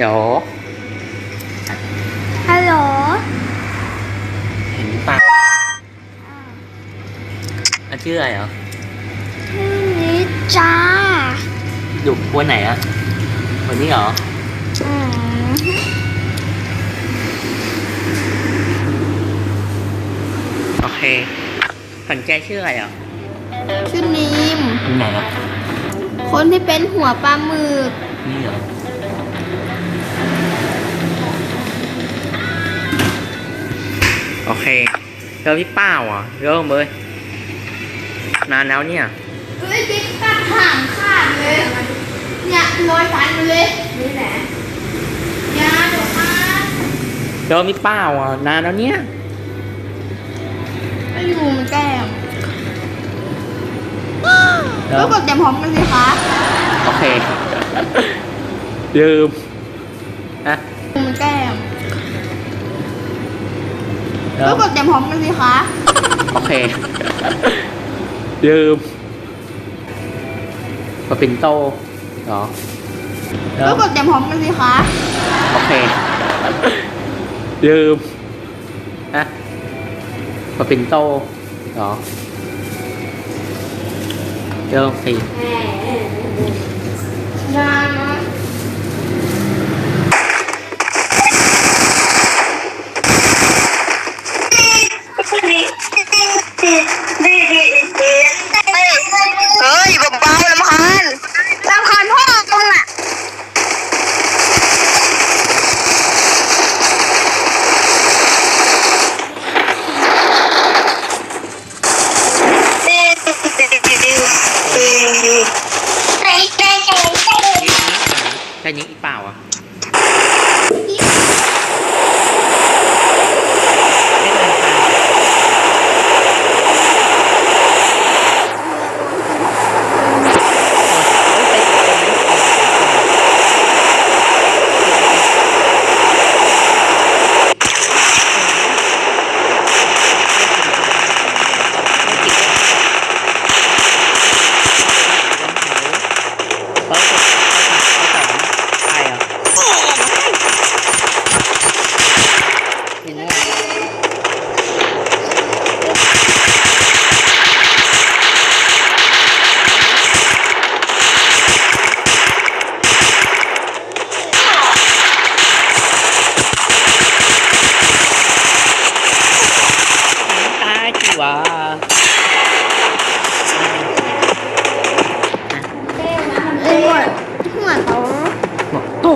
ฮัลโหลฮัลโหลฮัลโหลเห็นปะอะชื่ออะไรเหรอชื่อนิดจ้าอยู่วันไหนอะวันนี้เหรออืมโอเคสนใจชื่ออะไรเหรอชื่อนีมอยู่ไหนอะคนที่เป็นหัวปลาหมึกนี่เหรอ โอเคเจอพี่เป้าอะเริ่มเลยนานแล้วเนี่ยเฮ้ยจิ๊กตัดห่างขาดเลย เนี่ยลอยฟันไปเลยนี่แหละยาเดี๋ยวมาเจอพี่เป้าอะนานแล้วเนี่ยไม่อยู่มันแก้มแล้ก็วกดเต็มพร้อมกันสิคะโอเคลืมอะมันแก้ ก็วกดเต็มพร้อมกันสิคะ โอเคลืมปาปินโตเหรอแล้ก็วกดเต็มพร้อมกันสิคะ โอเคลืมอะปาปินโตเหรอเริ่มสิ นานนะ เฮ้ยเบาๆลำคาญลำคาญพ่อตรงน่ะ แค่นี้อีกเปล่าอะไม่เป็นไรเขาเขาเขาสอนใครอะยินว่า ตาย จีวะเอ้ยหัวหัวโต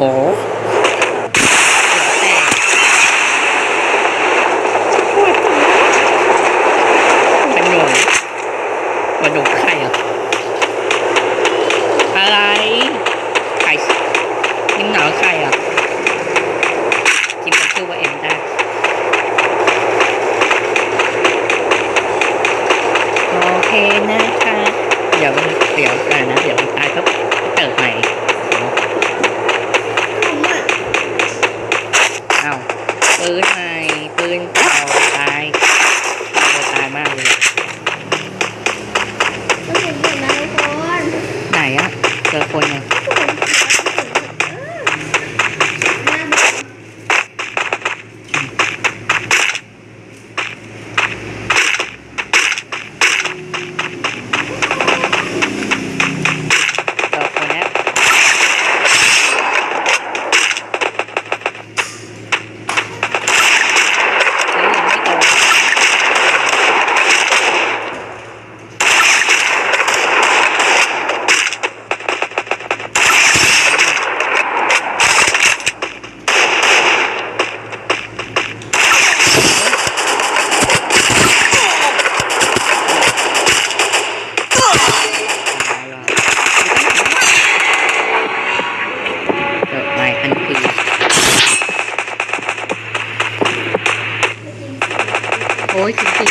โอ้ยจริงจริง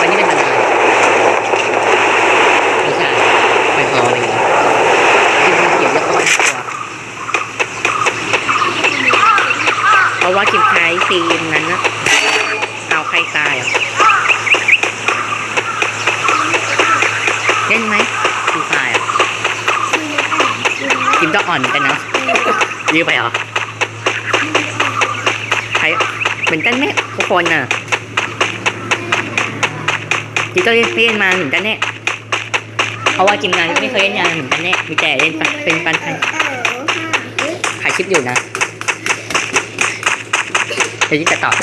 วันนี้เป็นอะไรไม่ใช่ไปคออะไรอย่างเงี้มเขียนแล้วก็ไม่ตัวเพราะว่ากินใช้ซีนนั้นนะเอาใครตายอะเล่นไหมกินตายอะกินต้องอ่อนกันนะยื้อไปเหรอ เหมือนกันไหมทุกคนน่ะจิตก็เล่นเล่นมาเหมือนกันเนี่ยเพราะว่าจิมงานก็ไม่เคยเล่นงานเหมือนกันเนี่ยมีแต่เล่นเป็นปันพันถ่ายคลิปอยู่นะเดี๋ยวจิจะตอบ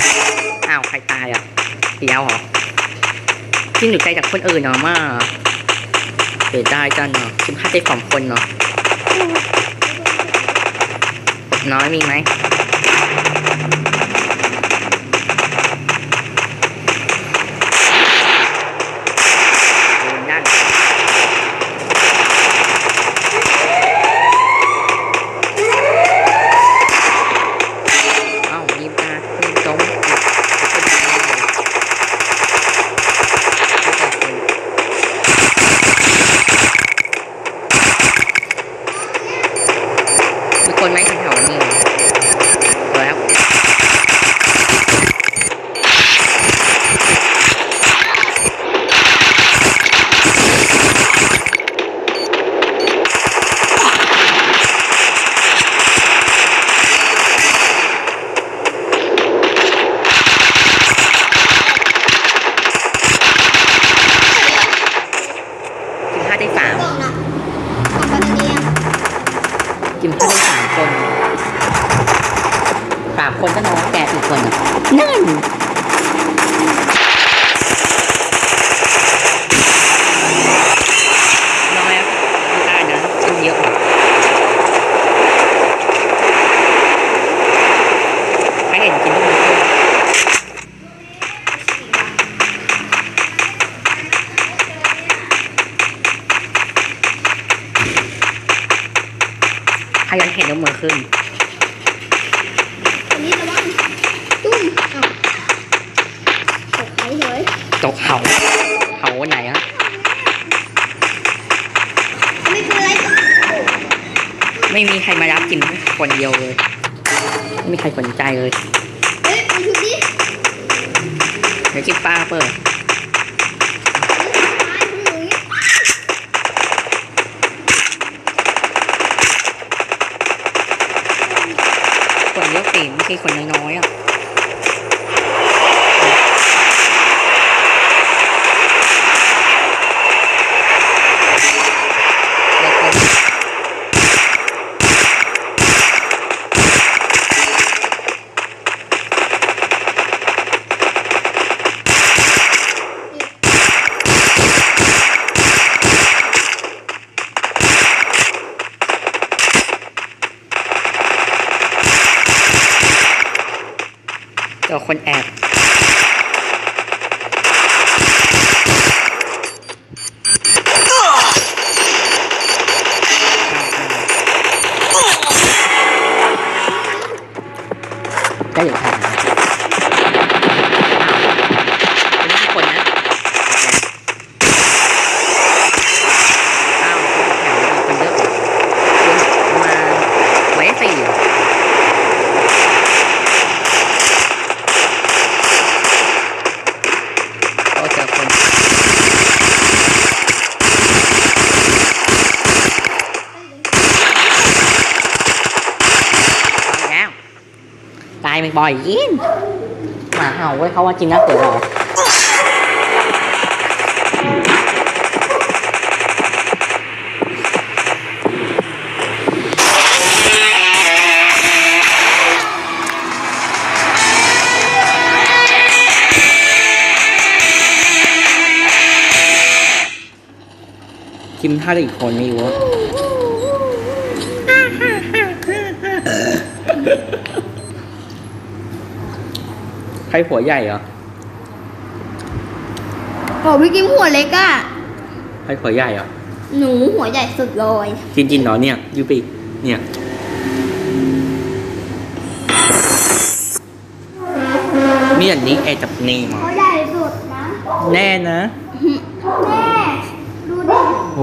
อ้าวใครตายอะเดียวเหรอที่หนูใจจากคนอื่นเนาะมากเสียดายจังเนาะคิดพลาดได้สองคนเนาะน้อยมีไหมเดินนั่นเอ้ายิ้มตายิ้มตรงไม่เป็นไรไม่เป็นไร มีคนไหมแถวๆนี้แล้วกินข้าวได้สาม บอกนะบอกกันเดียว กินข้าวได้สามคนสามคนก็น้องแกอีกคนอะนั่นน้อยอะไม่ได้นะกินเยอะกว่าใครเห็นกินทุกคนใครยังเห็นยกมือขึ้น อันนี้ระวังตุ้มเอ้าตกเขาเฉยตกเขาเขาไหนฮะไม่เป็นไรไม่มีใครมารับกินคนเดียวเลย ไม่มีใครสนใจเลย เฮ้ยไปชุดนี้เดี๋ยวกินปลาเปิด เยอะสิไม่ใช่คนน้อยๆอะ เจอคนแอบได้อยู่ทางเป็นทุกคนนะอ้าวแถวมีคนเยอะคนมาไว้สี่เหรอ ก็เจอคนตายแล้ว ตายไปบ่อยยินหมาเห่าเว้ยเขาว่าจริงนะเกิดเหรอคิมท่าได้อีกคนไม่รู้อะ ใครผัวใหญ่เหรอโอ้พี่กิมหัวเล็กอะใครผัวใหญ่เหรอ หนูหัวใหญ่สุดเลยจริงๆเหรอเนี่ยยูปีเนี่ย มีอันนี้แอร์จับเนมอะเขาใหญ่สุดนะ แน่นะแม่ดูดิ โห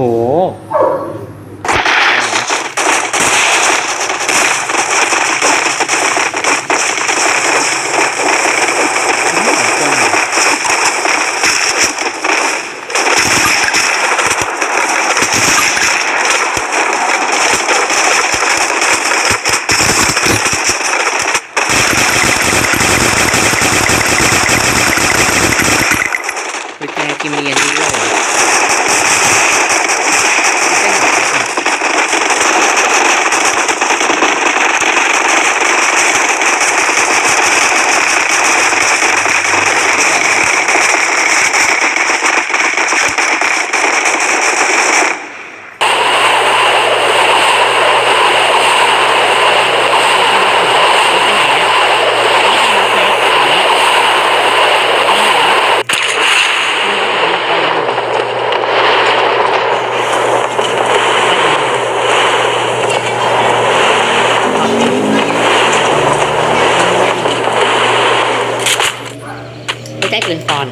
อนไ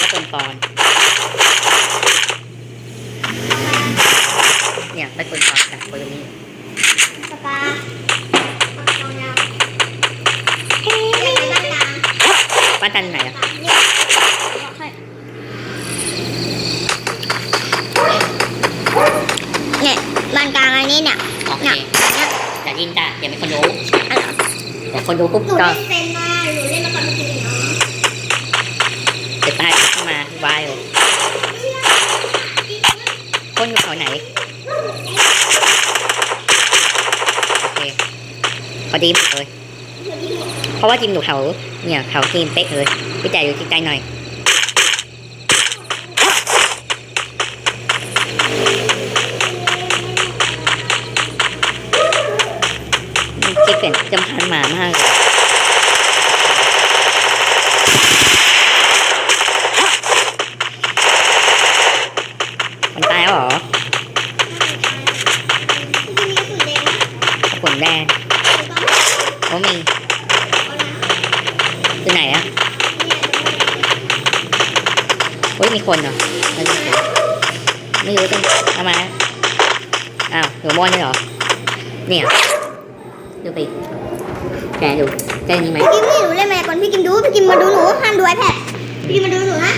ม่ปืนปอน เนี่ยได้ปืนปอนจากปืนนี้ปากกาเอายาวเอ๊ะไม่ได้นะบ้านจันไหนอะเนี่ยบานกลางอันนี้เนี่ยโอเคเนี่ยอย่ายินจ้ะอย่าเป็นคนรู้เดี๋ยว คนรู้ปุ๊บหนูก็เล่นเป็นนะหนูเล่นมาก่อนเมื่อกี้เนาะจะตายขึ้นมาวายคนอยู่แถวไหนโอเคพอดีหมดเลยเพราะว่าจิมอยู่แถวเนี่ยแถวทีมเป๊กเลยพี่แจอยู่ที่ใกล้หน่อย คิดเป็นจำพันหมามากเลยมันตายแล้วเหรอขนแดงโอ้มีที่ไหนอะโอ้ยมีคนเหรอ ไม่รู้ไม่รู้ต้องเอามอ้าวหัวมอนนี่เหรอ เนี่ย ดูไปแกดูแกนี่ไหมพี่กิมนี่หนูเล่นมาก่อนพี่กิมดูพี่กิมมาดูหนูห้ามดูไอแพดพี่กิมมาดูหนูนะ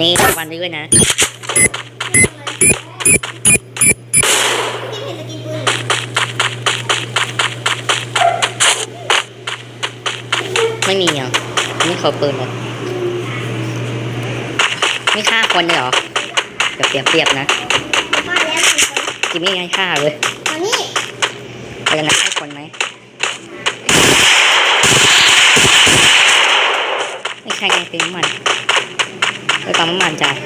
นี่วันนี้ด้วยนะ ไม่ใช่ไงเป็มมันไปปั๊มน้ำมันจ่าย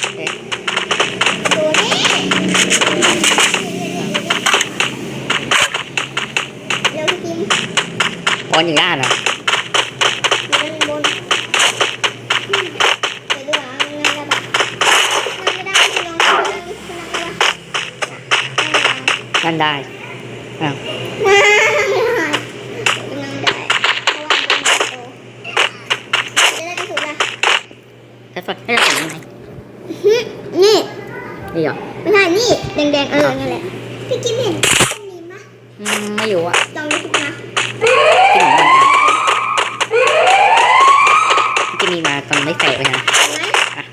โอเคดูนี่เร็วพี่กิมบอลอยู่ด้านเหรออยู่านบนเดี๋ยวดูหลันะบาดนั่งไม่ได้องนั่งได้นั่นได้อ้าว นี่เหรอไม่ใช่นี่แดงๆเออนั่นแหละพี่กิมเห็นต้นนี้มะอืมไม่อยู่อะลองดูสินะที่หนูมันจ่ายที่มีมาตอนไม่แตกเลยนะเห็นไหมอะ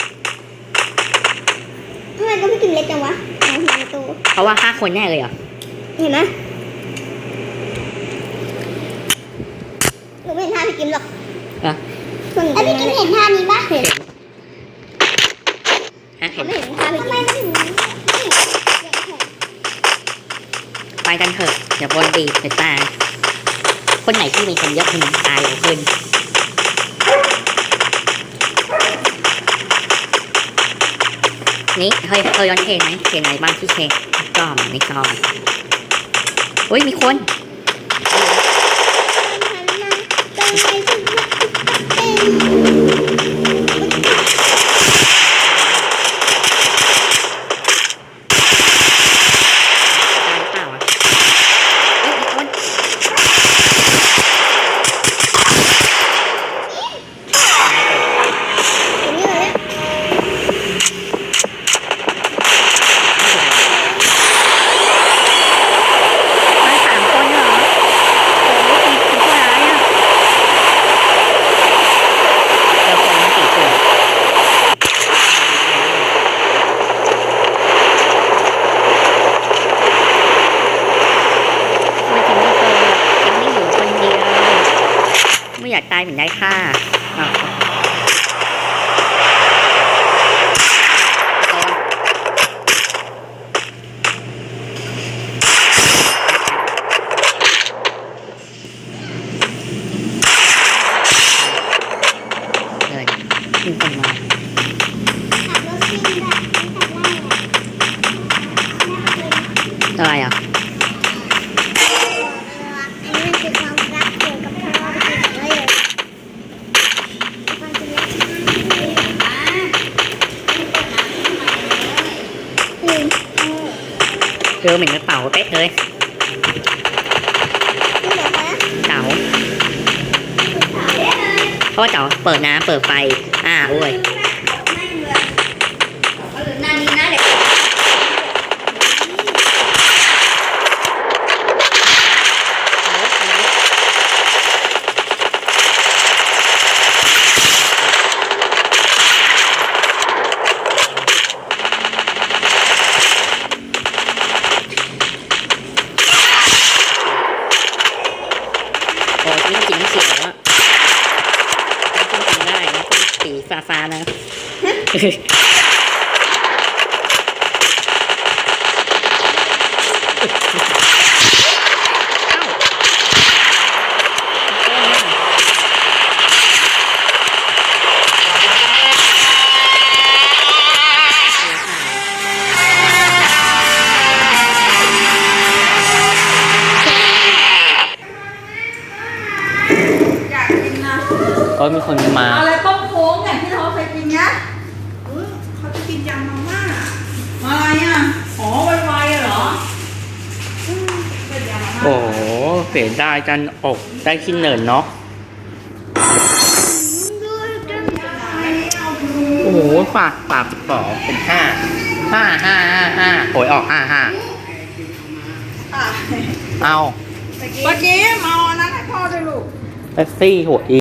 ทำไมก็พี่กิมเล็กจังวะเอาหัวมาโตเพราะว่าฆ่าคนแน่เลยเหรอเห็นไหมหนูไม่เห็นท่าพี่กิมหรอกเหรอส่วนไอพี่กิมเห็นท่านี้ปะเห็นฮะเห็น ไปกันเถอะเดี๋ยวบนดีเดี๋ยวตายคนไหนที่มีคนเยอะคนตายเร็วขึ้นนี่เคยเคยย้อนเทนไหมเทนไหนบ้างที่เทนชอบไม่ชอบเฮ้ยมีคนต ไม่อยากตายเหมือนไายค่ะ เจอเหมือนกระเป๋าเป๊ะเลยนี่เหรอคะเต๋าเพราะว่าเต๋าเปิดน้ำเปิดไฟ อ่าโอ้ย นานนี้นะเด็ก โอ้ยนี่กินน้ำเขียวอะน้ำส้มกินได้น้ำส้มสีฟ้าฟ้าๆนะ อยากกินนะ ก็มีคนมา อะไรต้มโค้งอย่างที่เราเคยกินนะอืมเขาจะกินยำมาม่าอะไรอะอ๋อไวๆอะเหรออืมเป็นยำมาม่า โอ้โห เสียดายจันอกได้ขี้เหนินเนาะโอ้โหฝากปรับสองเป็นห้าห้าห้าห้าห้าโอยออกห้าห้าอะเอาเมื่อกี้เมาอันนั้นให้พ่อด้วยลูกแท็กซี่หัวอี